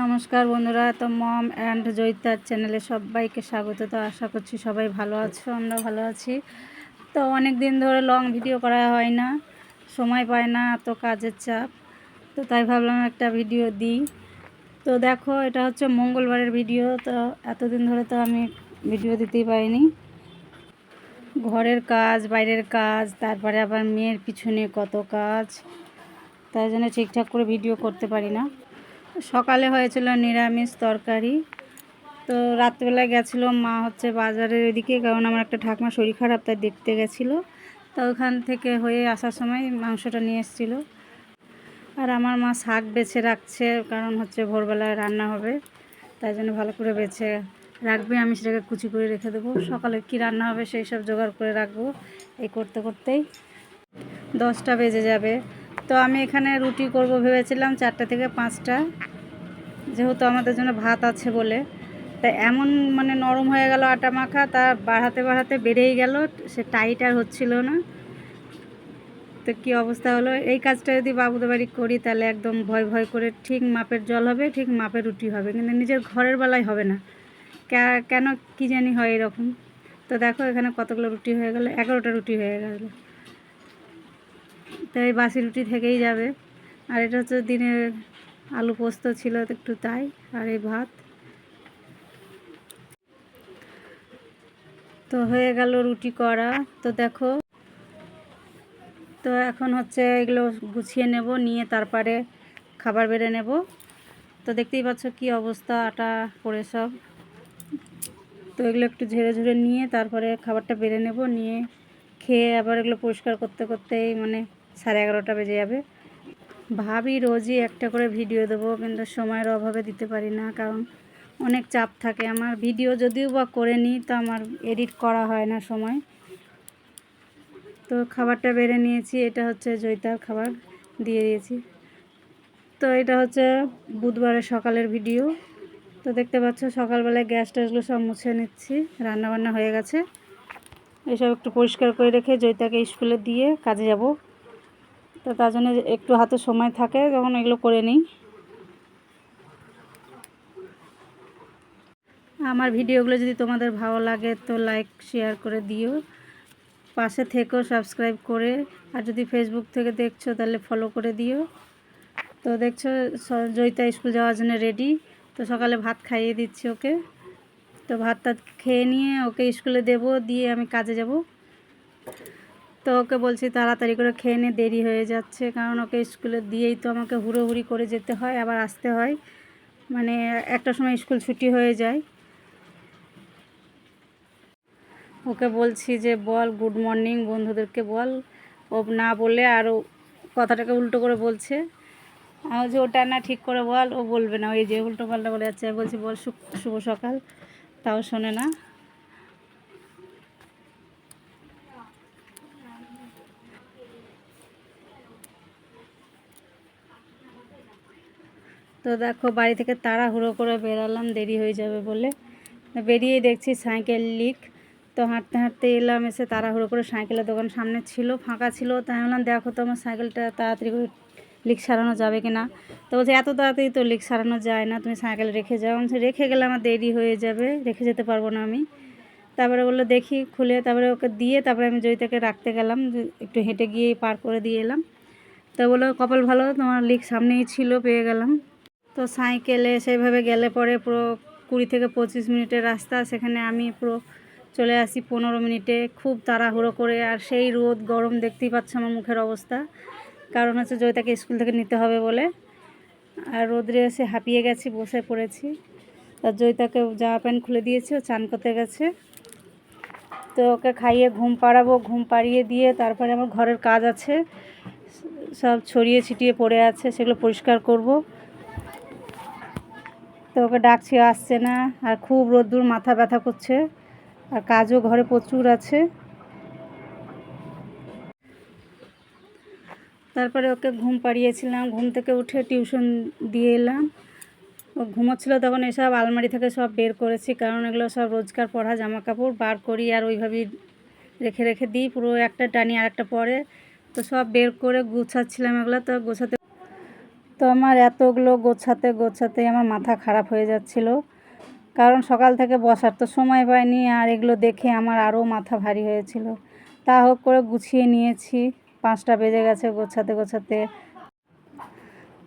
নমস্কার বন্ধুরা, তো মম অ্যান্ড জয়িতার চ্যানেলে সবাইকে স্বাগত। তো আশা করছি সবাই ভালো আছো, আমরা ভালো আছি। তো অনেক দিন ধরে লং ভিডিও করা হয় না, সময় পায় না, এত কাজের চাপ। তো তাই ভাবলাম একটা ভিডিও দিই। তো দেখো, এটা হচ্ছে মঙ্গলবারের ভিডিও তো এতদিন ধরে তো আমি ভিডিও দিতেই পারিনি। ঘরের কাজ, বাইরের কাজ, তারপরে আবার মেয়ের পিছনে কত কাজ তাই জন্য ঠিকঠাক করে ভিডিও করতে পারি না। সকালে হয়েছিল নিরামিষ তরকারি। তো রাত্রেবেলায় গেছিল মা হচ্ছে বাজারের ওইদিকে, কারণ আমার একটা ঠাকমা শরীর খারাপ, তাই দেখতে গেছিল। তো ওখান থেকে হয়ে আসার সময় মাংসটা নিয়ে এসেছিল। আর আমার মা শাক বেছে রাখছে, কারণ হচ্ছে ভোরবেলায় রান্না হবে। তাই জন্য ভালো করে বেছে রাখবে, আমি সেটাকে কুচি করে রেখে দেবো। সকালে কি রান্না হবে সেই সব জোগাড় করে রাখব, এই করতে করতেই। দশটা বেজে যাবে। তো আমি এখানে রুটি করব ভেবেছিলাম, চারটে থেকে পাঁচটা। যেহেতু আমাদের জন্য ভাত আছে বলে। তা এমন মানে নরম হয়ে গেল আটা মাখা, তা বাড়াতে বাড়াতে বেড়েই গেল, সে টাইট আর হচ্ছিল না। তো কী অবস্থা হলো? এই কাজটা যদি বাবুদের বাড়ি করি, তাহলে একদম ভয় ভয় করে ঠিক মাপের জল হবে, ঠিক মাপের রুটি হবে, কিন্তু নিজের ঘরের বেলায় হবে না। কেন কী জানি হয় এরকম। তো দেখো এখানে কতগুলো রুটি হয়ে গেল, এগারোটা রুটি হয়ে গেল। তো এই বাসি রুটি থেকেই যাবে। আর এটা হচ্ছে দিনের আলু পোস্ত ছিল একটু তাই, আর এই ভাত। তো হয়ে গেল রুটি করা। তো দেখো, তো এখন হচ্ছে এগুলো গুছিয়ে নেব, নিয়ে তারপরে খাবার বেড়ে নেব। তো দেখতেই পাচ্ছ কি অবস্থা, আটা পড়ে সব। তো এগুলো একটু ঝেড়ে ঝুড়ে নিয়ে তারপরে খাবারটা বেড়ে নেব, নিয়ে খেয়ে আবার এগুলো পরিষ্কার করতে করতেই মানে সাড়ে এগারোটা বেজে যাবে। ভাবি রোজই একটা করে ভিডিও দেবো, কিন্তু সময়ের অভাবে দিতে পারি না, কারণ অনেক চাপ থাকে। আমার ভিডিও যদিও বা করে নিই, তো আমার এডিট করা হয় না সময়। তো খাবারটা বেড়ে নিয়েছি, এটা হচ্ছে জৈতার খাবার, দিয়ে দিয়েছি। তো এটা হচ্ছে বুধবারের সকালের ভিডিও। তো দেখতে পাচ্ছ, সকালবেলায় গ্যাস ট্যাসগুলো সব মুছে নিচ্ছি, রান্নাবান্না হয়ে গেছে। এসব একটু পরিষ্কার করে রেখে জৈতাকে স্কুলে দিয়ে কাজে যাব। তো তার জন্য একটু হাতে সময় থাকে, তখন এগুলো করে নিই। আমার ভিডিওগুলো যদি তোমাদের ভালো লাগে তো লাইক শেয়ার করে দিও। পাশে থেকেও সাবস্ক্রাইব করে, আর যদি ফেসবুক থেকে দেখছ তাহলে ফলো করে দিও। তো দেখছ জয়িতা স্কুল যাওয়ার জন্য রেডি তো সকালে ভাত খাইয়ে দিচ্ছি ওকে। তো ভাত টাত খেয়ে নিয়ে ওকে স্কুলে দেবো, দিয়ে আমি কাজে যাব। তো ওকে বলছি, তাড়াতাড়ি করে খেয়ে নিয়ে দেরি হয়ে যাচ্ছে। কারণ ওকে স্কুলে দিয়েই তো আমাকে হুড়োহুড়ি করে যেতে হয়, আবার আসতে হয়। মানে একটা সময় স্কুল ছুটি হয়ে যায়। ওকে বলছি যে, বল, গুড মর্নিং বন্ধুদেরকে বল। ও না বলে আরও কথাটাকে উল্টো করে বলছে। আমি বলছি ওটা না ঠিক করে বল। ও বলবে না। ওই যে, উল্টো পাল্টা বলে যাচ্ছে। বলছি, বল শুভ সকাল। তাও শোনে না। তো দেখো বাড়ি থেকে তাড়াহুড়ো করে বেরালাম, দেরি হয়ে যাবে বলে। বেরিয়েই দেখছি সাইকেল লিক। তো হাঁটতে হাঁটতে এলাম, এসে তাড়াহুড়ো করে সাইকেলের দোকান সামনে ছিল, ফাঁকা ছিল। তাই বললাম, দেখো তো আমার সাইকেলটা তাড়াতাড়ি করে লিক সারানো যাবে কি না তো বলছে, এত তাড়াতাড়ি তো লিক সারানো যায় না, তুমি সাইকেল রেখে যাও। আমি রেখে গেলে আমার দেরি হয়ে যাবে, রেখে যেতে পারব না আমি। তারপরে বলল, দেখি, খুলে। তারপরে ওকে দিয়ে তারপরে আমি জয়িতাকে রাখতে গেলাম একটু হেঁটে গিয়ে পার করে দিয়ে এলাম। তো বলল, কপাল ভালো, তোমার লিক সামনেই ছিল, পেয়ে গেলাম। তো সাইকেলে সেইভাবে গেলে পরে পুরো কুড়ি থেকে পঁচিশ মিনিটের রাস্তা, সেখানে আমি পুরো চলে আসি পনেরো মিনিটে। খুব তাড়াহুড়ো করে, আর সেই রোদ, গরম দেখতেই পাচ্ছে আমার মুখের অবস্থা। কারণ হচ্ছে জয়িতাকে স্কুল থেকে নিতে হবে বলে। আর রোদ্রে এসে হাঁপিয়ে গেছি, বসে পড়েছি। তার জয়িতাকে জামা প্যান্ট খুলে দিয়েছি, ও চান করতে গেছে। তো ওকে খাইয়ে ঘুম পাড়াবো, ঘুম পাড়িয়ে দিয়ে তারপরে আমার ঘরের কাজ আছে। সব ছড়িয়ে ছিটিয়ে পড়ে আছে, সেগুলো পরিষ্কার করব। তো ওকে ডাকছি আসছে না। আর খুব রোদ্দুর, মাথা ব্যথা করছে। আর কাজও ঘরে প্রচুর আছে। তারপরে ওকে ঘুম পাড়িয়েছিলাম। ঘুম থেকে উঠে টিউশন দিয়ে এলাম। ও ঘুমোচ্ছিল তখন এসব আলমারি থেকে সব বের করেছি। কারণ এগুলো সব রোজকার পড়া জামা কাপড় বার করি আর ওইভাবেই রেখে রেখে দিই। পুরো একটা টানি আর একটা পরে। তো সব বের করে গুছাচ্ছিলাম এগুলো। তো গোছাতে তো আমার এতগুলো গোছাতে গোছাতে আমার মাথা খারাপ হয়ে যাচ্ছিল। কারণ সকাল থেকে বসার তো সময় পাইনি আর এগুলো দেখে আমার আরও মাথা ভারী হয়েছিল। তা হোক করে গুছিয়ে নিয়েছি। পাঁচটা বেজে গেছে গোছাতে গোছাতে।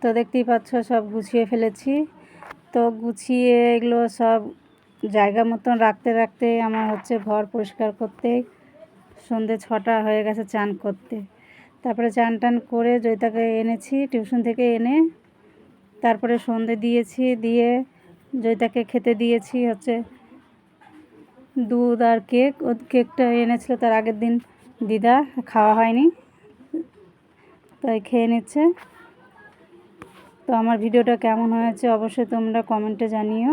তো দেখতেই পাচ্ছ সব গুছিয়ে ফেলেছি। তো গুছিয়ে এগুলো সব জায়গা মতন রাখতে রাখতে আমার হচ্ছে ঘর পরিষ্কার করতে সন্ধে ছটা হয়ে গেছে চান করতে। তারপরে চান টান করে জয়িতাকে এনেছি, টিউশন থেকে এনে তারপরে সন্ধে দিয়েছি, দিয়ে জয়িতাকে খেতে দিয়েছি হচ্ছে দুধ আর কেক। ও কেকটা এনেছিল তার আগের দিন দিদা, খাওয়া হয়নি, তাই খেয়ে নিচ্ছে। তো আমার ভিডিওটা কেমন হয়েছে অবশ্যই তোমরা কমেন্টে জানিও।